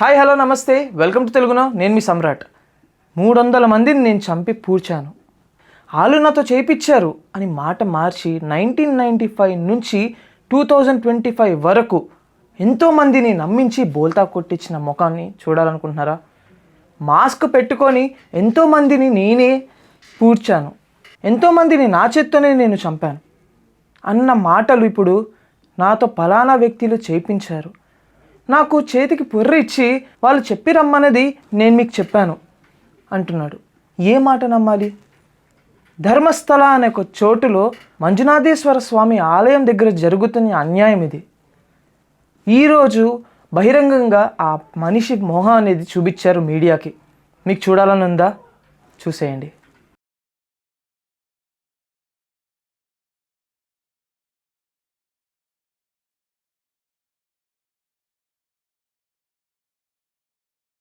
Hi hello నమస్తే. Welcome to తెలుగునో? నేను మీ సమ్రాట్. మూడు వందల మందిని నేను చంపి పూడ్చాను. వాళ్ళు నాతో చేయించారు అని మాట మార్చి నైన్టీన్ నైంటీ ఫైవ్ నుంచి టూ థౌజండ్ ట్వంటీ ఫైవ్ వరకు ఎంతోమందిని నమ్మించి బోల్తా కొట్టించిన ముఖాన్ని చూడాలనుకుంటున్నారా? మాస్క్ పెట్టుకొని ఎంతోమందిని నేనే పూడ్చాను. ఎంతోమందిని నా చేత్తోనే నేను చంపాను. అన్న మాటలు ఇప్పుడు నాతో ఫలానా వ్యక్తులు చేయించారు నాకు చేతికి పుర్ర ఇచ్చి వాళ్ళు చెప్పి రమ్మన్నది నేను మీకు చెప్పాను అంటున్నాడు. ఏ మాట నమ్మాలి? ధర్మస్థల అనే ఒక చోటులో మంజునాథేశ్వర స్వామి ఆలయం దగ్గర జరుగుతున్న అన్యాయం ఇది. ఈరోజు బహిరంగంగా ఆ మనిషి మోహం అనేది చూపించారు మీడియాకి. మీకు చూడాలని ఉందా చూసేయండి.